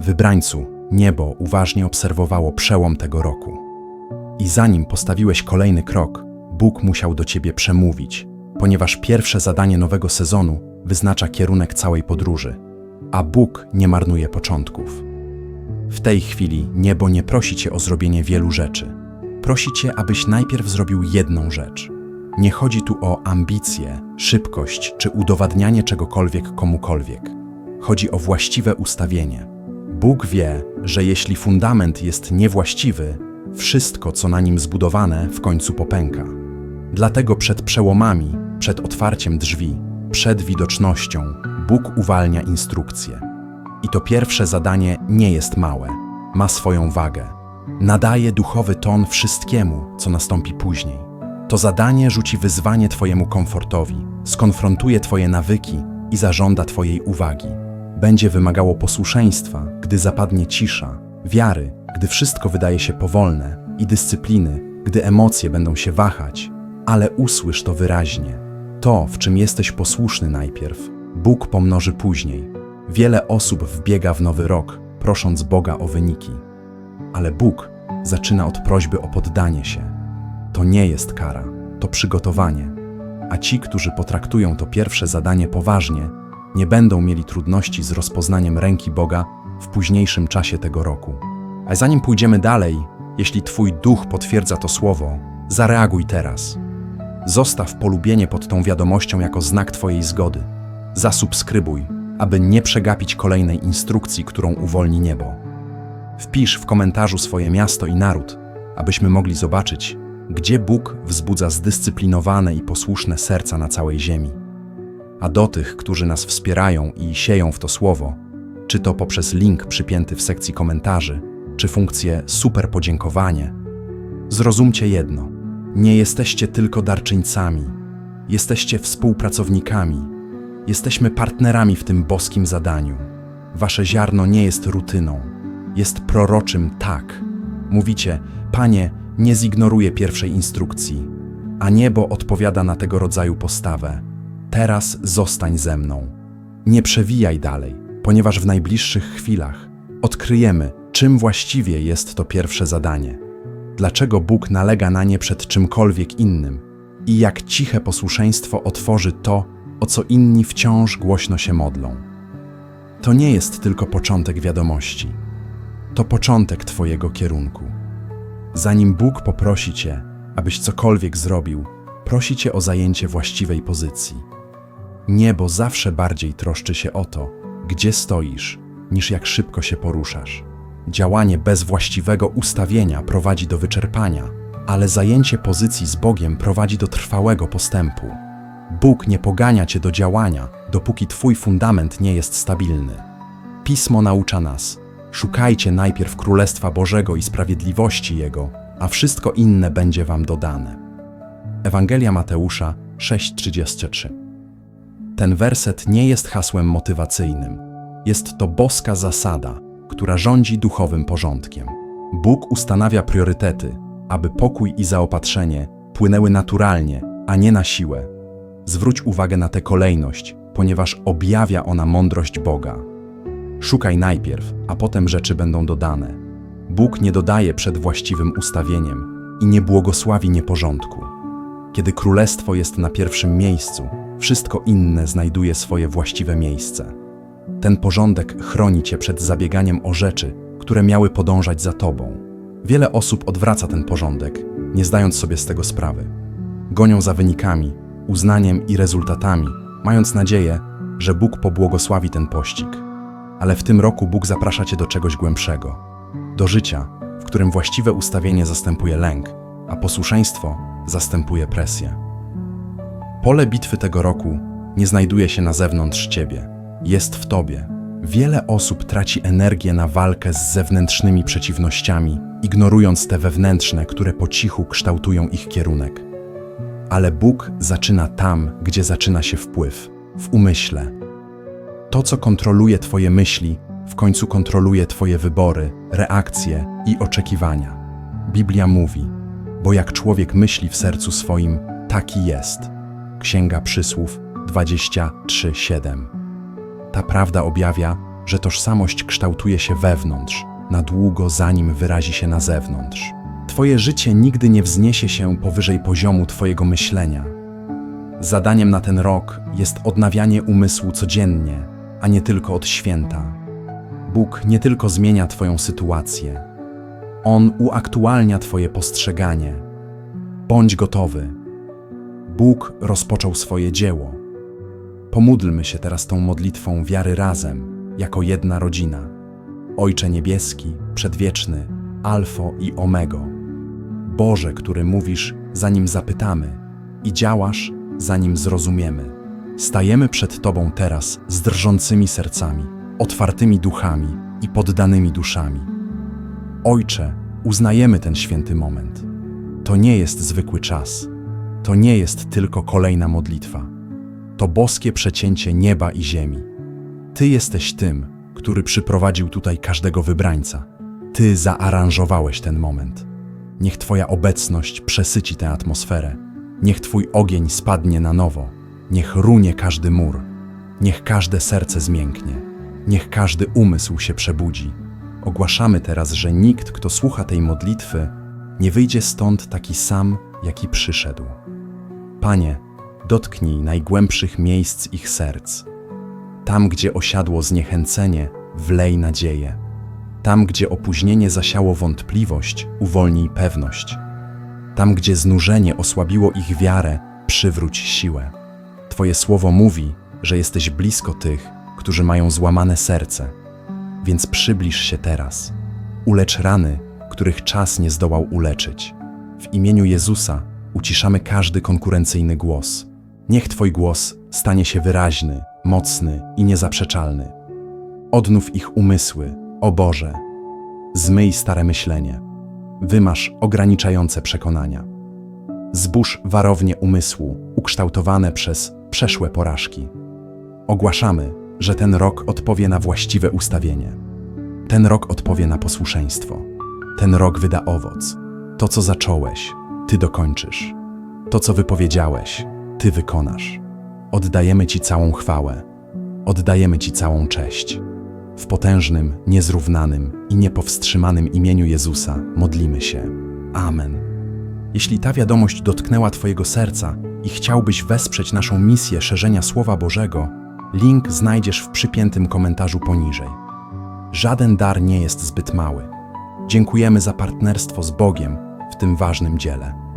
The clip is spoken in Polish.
Wybrańcu, niebo uważnie obserwowało przełom tego roku. I zanim postawiłeś kolejny krok, Bóg musiał do ciebie przemówić, ponieważ pierwsze zadanie nowego sezonu wyznacza kierunek całej podróży, a Bóg nie marnuje początków. W tej chwili niebo nie prosi cię o zrobienie wielu rzeczy. Prosi cię, abyś najpierw zrobił jedną rzecz. Nie chodzi tu o ambicje, szybkość czy udowadnianie czegokolwiek komukolwiek. Chodzi o właściwe ustawienie. Bóg wie, że jeśli fundament jest niewłaściwy, wszystko, co na nim zbudowane, w końcu popęka. Dlatego przed przełomami, przed otwarciem drzwi, przed widocznością, Bóg uwalnia instrukcje. I to pierwsze zadanie nie jest małe, ma swoją wagę. Nadaje duchowy ton wszystkiemu, co nastąpi później. To zadanie rzuci wyzwanie Twojemu komfortowi, skonfrontuje Twoje nawyki i zażąda Twojej uwagi. Będzie wymagało posłuszeństwa, gdy zapadnie cisza, wiary, gdy wszystko wydaje się powolne, i dyscypliny, gdy emocje będą się wahać, ale usłysz to wyraźnie. To, w czym jesteś posłuszny najpierw, Bóg pomnoży później. Wiele osób wbiega w nowy rok, prosząc Boga o wyniki. Ale Bóg zaczyna od prośby o poddanie się. To nie jest kara, to przygotowanie. A ci, którzy potraktują to pierwsze zadanie poważnie, nie będą mieli trudności z rozpoznaniem ręki Boga w późniejszym czasie tego roku. A zanim pójdziemy dalej, jeśli Twój duch potwierdza to słowo, zareaguj teraz. Zostaw polubienie pod tą wiadomością jako znak Twojej zgody. Zasubskrybuj, aby nie przegapić kolejnej instrukcji, którą uwolni niebo. Wpisz w komentarzu swoje miasto i naród, abyśmy mogli zobaczyć, gdzie Bóg wzbudza zdyscyplinowane i posłuszne serca na całej ziemi. A do tych, którzy nas wspierają i sieją w to słowo, czy to poprzez link przypięty w sekcji komentarzy, czy funkcję super podziękowanie, zrozumcie jedno: nie jesteście tylko darczyńcami, jesteście współpracownikami, jesteśmy partnerami w tym boskim zadaniu. Wasze ziarno nie jest rutyną, jest proroczym tak. Mówicie, Panie, nie zignoruję pierwszej instrukcji, a niebo odpowiada na tego rodzaju postawę. Teraz zostań ze mną. Nie przewijaj dalej, ponieważ w najbliższych chwilach odkryjemy, czym właściwie jest to pierwsze zadanie. Dlaczego Bóg nalega na nie przed czymkolwiek innym i jak ciche posłuszeństwo otworzy to, o co inni wciąż głośno się modlą. To nie jest tylko początek wiadomości, to początek Twojego kierunku. Zanim Bóg poprosi Cię, abyś cokolwiek zrobił, prosi Cię o zajęcie właściwej pozycji. Niebo zawsze bardziej troszczy się o to, gdzie stoisz, niż jak szybko się poruszasz. Działanie bez właściwego ustawienia prowadzi do wyczerpania, ale zajęcie pozycji z Bogiem prowadzi do trwałego postępu. Bóg nie pogania cię do działania, dopóki twój fundament nie jest stabilny. Pismo naucza nas: szukajcie najpierw Królestwa Bożego i sprawiedliwości Jego, a wszystko inne będzie wam dodane. Ewangelia Mateusza 6:33. Ten werset nie jest hasłem motywacyjnym. Jest to boska zasada, która rządzi duchowym porządkiem. Bóg ustanawia priorytety, aby pokój i zaopatrzenie płynęły naturalnie, a nie na siłę. Zwróć uwagę na tę kolejność, ponieważ objawia ona mądrość Boga. Szukaj najpierw, a potem rzeczy będą dodane. Bóg nie dodaje przed właściwym ustawieniem i nie błogosławi nieporządku. Kiedy królestwo jest na pierwszym miejscu, wszystko inne znajduje swoje właściwe miejsce. Ten porządek chroni cię przed zabieganiem o rzeczy, które miały podążać za tobą. Wiele osób odwraca ten porządek, nie zdając sobie z tego sprawy. Gonią za wynikami, uznaniem i rezultatami, mając nadzieję, że Bóg pobłogosławi ten pościg. Ale w tym roku Bóg zaprasza cię do czegoś głębszego do życia, w którym właściwe ustawienie zastępuje lęk, a posłuszeństwo zastępuje presję. Pole bitwy tego roku nie znajduje się na zewnątrz ciebie, jest w tobie. Wiele osób traci energię na walkę z zewnętrznymi przeciwnościami, ignorując te wewnętrzne, które po cichu kształtują ich kierunek. Ale Bóg zaczyna tam, gdzie zaczyna się wpływ w umyśle. To, co kontroluje Twoje myśli, w końcu kontroluje Twoje wybory, reakcje i oczekiwania. Biblia mówi: Bo jak człowiek myśli w sercu swoim, taki jest. Księga Przysłów 23:7. Ta prawda objawia, że tożsamość kształtuje się wewnątrz, na długo zanim wyrazi się na zewnątrz. Twoje życie nigdy nie wzniesie się powyżej poziomu Twojego myślenia. Zadaniem na ten rok jest odnawianie umysłu codziennie, a nie tylko od święta. Bóg nie tylko zmienia Twoją sytuację, On uaktualnia Twoje postrzeganie. Bądź gotowy. Bóg rozpoczął swoje dzieło. Pomódlmy się teraz tą modlitwą wiary razem, jako jedna rodzina. Ojcze Niebieski, Przedwieczny, Alfo i Omego. Boże, który mówisz, zanim zapytamy, i działasz, zanim zrozumiemy. Stajemy przed Tobą teraz z drżącymi sercami, otwartymi duchami i poddanymi duszami. Ojcze, uznajemy ten święty moment. To nie jest zwykły czas. To nie jest tylko kolejna modlitwa. To boskie przecięcie nieba i ziemi. Ty jesteś tym, który przyprowadził tutaj każdego wybrańca. Ty zaaranżowałeś ten moment. Niech Twoja obecność przesyci tę atmosferę. Niech Twój ogień spadnie na nowo. Niech runie każdy mur. Niech każde serce zmięknie. Niech każdy umysł się przebudzi. Ogłaszamy teraz, że nikt, kto słucha tej modlitwy, nie wyjdzie stąd taki sam, jaki przyszedł. Panie, dotknij najgłębszych miejsc ich serc. Tam, gdzie osiadło zniechęcenie, wlej nadzieję. Tam, gdzie opóźnienie zasiało wątpliwość, uwolnij pewność. Tam, gdzie znużenie osłabiło ich wiarę, przywróć siłę. Twoje słowo mówi, że jesteś blisko tych, którzy mają złamane serce. Więc przybliż się teraz. Ulecz rany, których czas nie zdołał uleczyć. W imieniu Jezusa uciszamy każdy konkurencyjny głos. Niech Twój głos stanie się wyraźny, mocny i niezaprzeczalny. Odnów ich umysły, o Boże. Zmyj stare myślenie. Wymasz ograniczające przekonania. Zbóż warownie umysłu, ukształtowane przez przeszłe porażki. Ogłaszamy, że ten rok odpowie na właściwe ustawienie. Ten rok odpowie na posłuszeństwo. Ten rok wyda owoc. To, co zacząłeś, ty dokończysz. To, co wypowiedziałeś, ty wykonasz. Oddajemy Ci całą chwałę. Oddajemy Ci całą cześć. W potężnym, niezrównanym i niepowstrzymanym imieniu Jezusa modlimy się. Amen. Jeśli ta wiadomość dotknęła Twojego serca i chciałbyś wesprzeć naszą misję szerzenia Słowa Bożego, link znajdziesz w przypiętym komentarzu poniżej. Żaden dar nie jest zbyt mały. Dziękujemy za partnerstwo z Bogiem tym ważnym dziele.